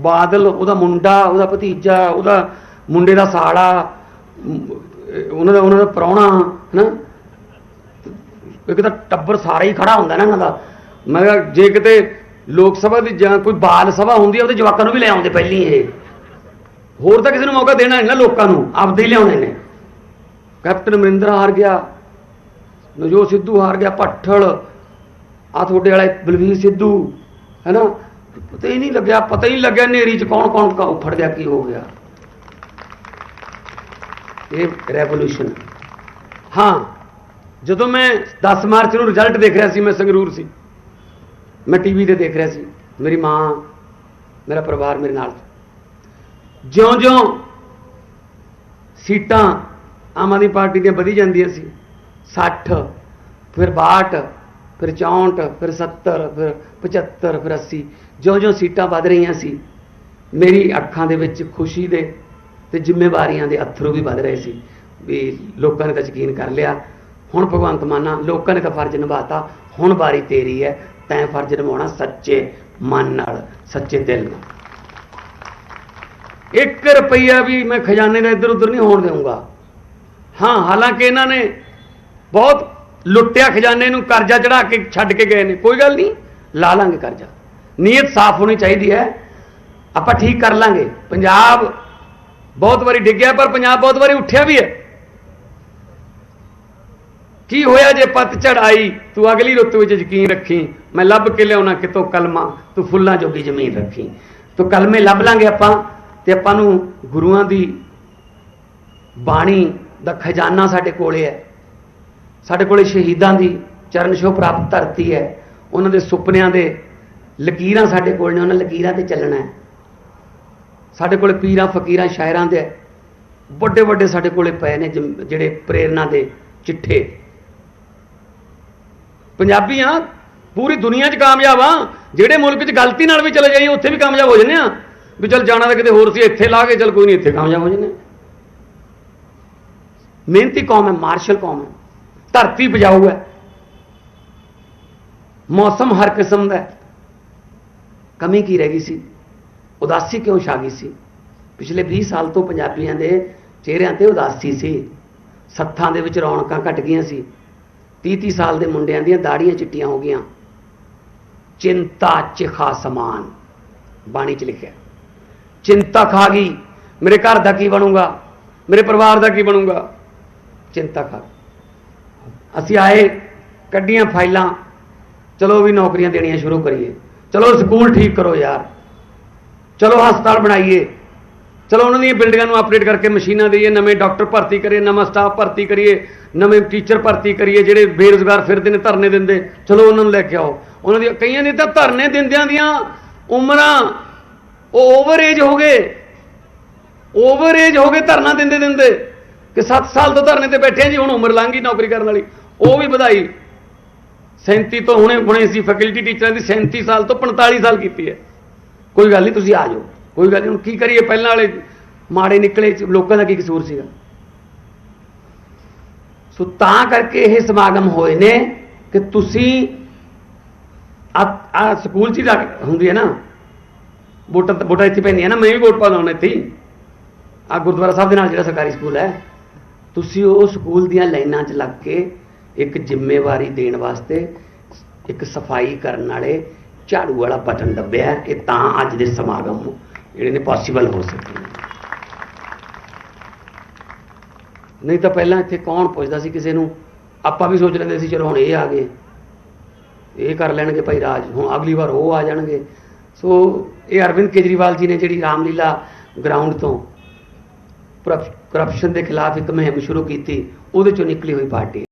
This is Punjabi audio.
ਬਾਦਲ, ਉਹਦਾ ਮੁੰਡਾ, ਉਹਦਾ ਭਤੀਜਾ, ਉਹਦਾ ਮੁੰਡੇ ਦਾ ਸਾਲਾ, ਉਹਨਾਂ ਦਾ ਉਹਨਾਂ ਦਾ ਪ੍ਰਾਹੁਣਾ, ਹਨਾ? ਇੱਕ ਤਾਂ ਟੱਬਰ ਸਾਰਾ ਹੀ ਖੜਾ ਹੁੰਦਾ ਨਾ ਇਹਨਾਂ ਦਾ। ਮੈਂ ਕਿਹਾ, ਜੇ ਕਿਤੇ ਲੋਕ ਸਭਾ ਦੀ ਜਾਂ ਕੋਈ ਬਾਲ ਸਭਾ ਹੁੰਦੀ ਆ, ਉਹਦੇ ਜਵਾਕਾਂ ਨੂੰ ਵੀ ਲੈ ਆਉਂਦੇ ਪਹਿਲੀ ਇਹ। ਹੋਰ ਤਾਂ ਕਿਸੇ ਨੂੰ ਮੌਕਾ ਦੇਣਾ ਨਹੀਂ ਨਾ ਲੋਕਾਂ ਨੂੰ, ਆਪਦੇ ਹੀ ਲਿਆਉਣੇ ਨੇ। ਕੈਪਟਨ ਅਮਰਿੰਦਰ ਹਾਰ ਗਿਆ ਨਵਜੋਤ ਸਿੱਧੂ ਹਾਰ ਗਿਆ, ਭੱਠਲ ਆ ਤੁਹਾਡੇ ਵਾਲੇ ਬਲਵੀਰ ਸਿੱਧੂ, ਹੈਨਾ? ਪਤਾ ਹੀ ਨਹੀਂ ਲੱਗਿਆ, ਪਤਾ ਹੀ ਨਹੀਂ ਲੱਗਿਆ ਨੇਰੀ ਚ ਕੌਣ ਕੌਣ ਕਾ ਫੜ ਗਿਆ, ਕੀ ਹੋ ਗਿਆ। ਇਹ ਰੈਵੋਲੂਸ਼ਨ ਹਾਂ, ਜਦੋਂ ਮੈਂ 10 ਮਾਰਚ ਨੂੰ ਰਿਜ਼ਲਟ ਦੇਖ ਰਿਹਾ ਸੀ, ਮੈਂ ਸੰਗਰੂਰ ਸੀ। ਮੈਂ ਟੀਵੀ ਤੇ ਦੇਖ ਰਿਹਾ ਸੀ, ਮੇਰੀ ਮਾਂ, ਮੇਰਾ ਪਰਿਵਾਰ ਮੇਰੇ ਨਾਲ ਜਿਉਂ-ਜਿਉਂ ਸੀਟਾਂ ਆਮ ਆਦਮੀ ਪਾਰਟੀ ਦੀਆਂ ਵਧੀ ਜਾਂਦੀਆਂ ਸੀ 60 ਫਿਰ 62 ਫਿਰ 64 ਫਿਰ 70 ਫਿਰ 75 ਫਿਰ 80 ਜਿਉਂ-ਜਿਉਂ ਸੀਟਾਂ ਵੱਧ ਰਹੀਆਂ ਸੀ, ਮੇਰੀ ਅੱਖਾਂ ਦੇ ਵਿੱਚ ਖੁਸ਼ੀ ਦੇ ਤੇ ਜ਼ਿੰਮੇਵਾਰੀਆਂ ਦੇ ਅਥਰੂ ਵੀ ਵੱਧ ਰਹੇ ਸੀ ਵੀ ਲੋਕਾਂ ਨੇ ਤਾਂ ਯਕੀਨ ਕਰ ਲਿਆ, ਹੁਣ ਭਗਵੰਤ ਮਾਨਾ ਲੋਕਾਂ ਨੇ ਤਾਂ ਫਰਜ਼ ਨਿਭਾਤਾ, ਹੁਣ ਵਾਰੀ ਤੇਰੀ ਹੈ, ਤੈਂ ਫਰਜ਼ ਨਿਭਾਉਣਾ ਸੱਚੇ ਮਨ ਨਾਲ, ਸੱਚੇ ਦਿਲ ਨਾਲ। 1 ਰੁਪਈਆ ਵੀ ਮੈਂ ਖਜ਼ਾਨੇ ਦਾ ਇੱਧਰ ਉੱਧਰ ਨਹੀਂ ਹੋਣ ਦੇਵਾਂਗਾ ਹਾਂ, ਹਾਲਾਂਕਿ ਇਹਨਾਂ ਨੇ ਬਹੁਤ ਲੁੱਟਿਆ ਖਜ਼ਾਨੇ ਨੂੰ ਕਰਜ਼ਾ ਚੜਾ ਕੇ ਛੱਡ ਕੇ ਗਏ ਨੇ। ਕੋਈ ਗੱਲ ਨਹੀਂ, ਲਾ ਲਾਂਗੇ ਕਰਜ਼ਾ। ਨੀਅਤ ਸਾਫ਼ ਹੋਣੀ ਚਾਹੀਦੀ ਹੈ। ਆਪਾਂ ਠੀਕ ਕਰ ਲਾਂਗੇ। ਪੰਜਾਬ ਬਹੁਤ ਵਾਰੀ ਡਿੱਗਿਆ, ਪਰ ਪੰਜਾਬ ਬਹੁਤ ਵਾਰੀ ਉੱਠਿਆ ਵੀ ਹੈ। ਕੀ ਹੋਇਆ ਜੇ ਪੱਤ ਚੜਾਈ ਤੂੰ ਅਗਲੀ ਰੁੱਤ ਵਿੱਚ ਯਕੀਨ ਰੱਖੀ। ਮੈਂ ਲੱਭ ਕੇ ਲਿਆਉਣਾ ਕਿਤੋਂ ਕਲਮਾ? ਤੂੰ ਫੁੱਲਾਂ ਜੋਗੀ ਜ਼ਮੀਨ ਰੱਖੀ। ਤੂੰ ਕਲਮੇ ਲੱਭ ਲਾਂਗੇ ਆਪਾਂ, ਤੇ ਆਪਾਂ ਨੂੰ ਗੁਰੂਆਂ ਦੀ ਬਾਣੀ ਦਾ ਖਜ਼ਾਨਾ ਸਾਡੇ ਕੋਲੇ ਹੈ। ਸਾਡੇ ਕੋਲੇ ਸ਼ਹੀਦਾਂ ਦੀ ਚਰਨ ਛੋਹ ਪ੍ਰਾਪਤ ਧਰਤੀ ਹੈ। ਉਹਨਾਂ ਦੇ ਸੁਪਨਿਆਂ ਦੇ ਲਕੀਰਾਂ ਸਾਡੇ ਕੋਲ ਨੇ, ਉਹਨਾਂ ਲਕੀਰਾਂ ਤੇ ਚੱਲਣਾ ਹੈ। ਸਾਡੇ ਕੋਲੇ ਪੀਰਾਂ, ਫਕੀਰਾਂ, ਸ਼ਾਇਰਾਂ ਦੇ ਵੱਡੇ ਵੱਡੇ ਸਾਡੇ ਕੋਲੇ ਪਏ ਨੇ ਜਿਮ- ਜਿਹੜੇ ਪ੍ਰੇਰਣਾ ਦੇ ਚਿੱਠੇ। ਪੰਜਾਬੀ ਆ ਪੂਰੀ ਦੁਨੀਆ 'ਚ ਕਾਮਯਾਬ ਆ। ਜਿਹੜੇ ਮੁਲਕ 'ਚ ਗਲਤੀ ਨਾਲ ਵੀ ਚਲੇ ਜਾਈਏ, ਉੱਥੇ ਵੀ ਕਾਮਯਾਬ ਹੋ ਜੰਨੇ ਆ। ਵੀ ਚਲ ਜਾਣਾ ਤਾਂ ਕਿਤੇ ਹੋਰ ਸੀ, ਇੱਥੇ ਲਾ ਕੇ ਚਲ ਕੋਈ ਨਹੀਂ, ਇੱਥੇ ਕਾਮਯਾਬ ਹੋ ਜੰਨੇ ਮਿਹਨਤੀ ਕੌਮ ਹੈ, ਮਾਰਸ਼ਲ ਕੌਮ ਹੈ। ਧਰਤੀ ਬਜਾਊ ਹੈ। ਮੌਸਮ ਹਰ ਕਿਸਮ ਦਾ ਕਮੀ ਕੀ ਰਹਿ ਗਈ ਸੀ? ਉਦਾਸੀ ਕਿਉਂ ਛਾ ਗਈ ਸੀ? ਪਿਛਲੇ 20 ਸਾਲ ਤੋਂ ਪੰਜਾਬੀਆਂ ਦੇ ਚਿਹਰਿਆਂ ਤੇ ਉਦਾਸੀ ਸੀ। ਸੱਥਾਂ ਦੇ ਵਿੱਚ ਰੌਣਕਾਂ ਘਟ ਗਈਆਂ ਸੀ। 30-30 ਸਾਲ ਦੇ ਮੁੰਡਿਆਂ ਦੀਆਂ ਦਾੜੀਆਂ ਚਿੱਟੀਆਂ ਹੋ ਗਈਆਂ। ਚਿੰਤਾ ਚਿਖਾ ਸਮਾਨ, ਬਾਣੀ 'ਚ ਲਿਖਿਆ। ਚਿੰਤਾ ਖਾ ਗਈ। ਮੇਰੇ ਘਰ ਦਾ ਕੀ ਬਣੂਗਾ? ਮੇਰੇ ਪਰਿਵਾਰ ਦਾ ਕੀ ਬਣੂਗਾ? ਚਿੰਤਾ ਖਾ ਗਈ। ਅਸੀਂ ਆਏ, ਕੱਢੀਆਂ ਫਾਈਲਾਂ, ਚਲੋ ਵੀ ਨੌਕਰੀਆਂ ਦੇਣੀਆਂ ਸ਼ੁਰੂ ਕਰੀਏ। ਚਲੋ ਸਕੂਲ ਠੀਕ ਕਰੋ ਯਾਰ। ਚਲੋ ਹਸਪਤਾਲ ਬਣਾਈਏ। ਚਲੋ ਉਹਨਾਂ ਦੀਆਂ ਬਿਲਡਿੰਗਾਂ ਨੂੰ ਅਪਡੇਟ ਕਰਕੇ ਮਸ਼ੀਨਾਂ ਦੇਈਏ, ਨਵੇਂ ਡਾਕਟਰ ਭਰਤੀ ਕਰੀਏ, ਨਵਾਂ ਸਟਾਫ ਭਰਤੀ ਕਰੀਏ, ਨਵੇਂ ਟੀਚਰ ਭਰਤੀ ਕਰੀਏ, ਜਿਹੜੇ ਬੇਰੁਜ਼ਗਾਰ ਫਿਰਦੇ ਨੇ ਧਰਨੇ ਦਿੰਦੇ। ਚਲੋ ਉਹਨਾਂ ਨੂੰ ਲੈ ਕੇ ਆਓ। ਉਹਨਾਂ ਦੀ ਕਈਆਂ ਦੀ ਤਾਂ ਧਰਨੇ ਦਿੰਦਿਆਂ ਦੀਆਂ ਉਮਰਾਂ ਉਹ ਓਵਰ ਏਜ ਹੋ ਗਏ। ਓਵਰ ਏਜ ਹੋ ਗਏ ਧਰਨਾ ਦਿੰਦੇ ਦਿੰਦੇ ਕਿ 7 ਸਾਲ ਤੋਂ ਧਰਨੇ ਤੇ ਬੈਠੇ ਆ ਜੀ, ਹੁਣ ਉਮਰ ਲੰਘ ਗਈ ਨੌਕਰੀ ਕਰਨ ਵਾਲੀ। ਉਹ ਵੀ ਵਧਾਈ। 37 ਤੋਂ ਹੁਣੇ ਹੁਣੇ ਸੀ ਫੈਕਲਟੀ ਟੀਚਰਾਂ ਦੀ 37 ਸਾਲ ਤੋਂ 45 ਸਾਲ ਕੀਤੀ ਹੈ। ਕੋਈ ਗੱਲ ਨਹੀਂ, ਤੁਸੀਂ ਆ ਜਾਓ। ਕੋਈ ਗੱਲ ਨਹੀਂ, ਹੁਣ ਕੀ ਕਰੀਏ? ਪਹਿਲਾਂ ਵਾਲੇ ਮਾੜੇ ਨਿਕਲੇ, ਲੋਕਾਂ ਦਾ ਕੀ ਕਸੂਰ ਸੀਗਾ? ਸੋ ਤਾਂ ਕਰਕੇ ਇਹ ਸਮਾਗਮ ਹੋਏ ਨੇ ਕਿ ਤੁਸੀਂ ਆ ਸਕੂਲ 'ਚ ਹੀ ਲੱਗ- ਹੁੰਦੀ ਹੈ ਨਾ। ਵੋਟਾਂ ਵੋਟਾਂ ਇੱਥੇ ਪੈਂਦੀਆਂ ਨਾ। ਮੈਂ ਵੀ ਵੋਟ ਪਾਉਂਦਾ ਹੁਣ ਇੱਥੇ ਹੀ। ਆ ਗੁਰਦੁਆਰਾ ਸਾਹਿਬ ਦੇ ਨਾਲ ਜਿਹੜਾ ਸਰਕਾਰੀ ਸਕੂਲ ਹੈ। ਤੁਸੀਂ ਉਹ ਸਕੂਲ ਦੀਆਂ ਲਾਈਨਾਂ 'ਚ ਲੱਗ ਕੇ ਇੱਕ ਜ਼ਿੰਮੇਵਾਰੀ ਦੇਣ ਵਾਸਤੇ ਇੱਕ ਸਫ਼ਾਈ ਕਰਨ ਵਾਲੇ ਝਾੜੂ ਵਾਲਾ ਬਟਨ ਦੱਬਿਆ ਹੈ। ਇਹ ਤਾਂ ਅੱਜ ਦੇ ਸਮਾਗਮ ਜਿਹੜੇ ਨੇ ਪੋਸੀਬਲ ਹੋ ਸਕੇ। ਨਹੀਂ ਤਾਂ ਪਹਿਲਾਂ ਇੱਥੇ ਕੌਣ ਪੁੱਛਦਾ ਸੀ ਕਿਸੇ ਨੂੰ? ਆਪਾਂ ਵੀ ਸੋਚ ਲੈਂਦੇ ਸੀ, ਚਲੋ ਹੁਣ ਇਹ ਆ ਗਏ। ਇਹ ਕਰ ਲੈਣਗੇ ਭਾਈ ਰਾਜ। ਹੁਣ ਅਗਲੀ ਵਾਰ ਉਹ ਆ ਜਾਣਗੇ। ਸੋ ਇਹ ਅਰਵਿੰਦ ਕੇਜਰੀਵਾਲ ਜੀ ਨੇ ਜਿਹੜੀ ਰਾਮਲੀਲਾ ਗਰਾਊਂਡ ਤੋਂ ਕਰਪਸ਼ਨ ਦੇ ਖਿਲਾਫ ਇੱਕ ਮੁਹਿੰਮ ਸ਼ੁਰੂ ਕੀਤੀ, ਉਹਦੇ ਚੋਂ ਨਿਕਲੀ ਹੋਈ ਪਾਰਟੀ।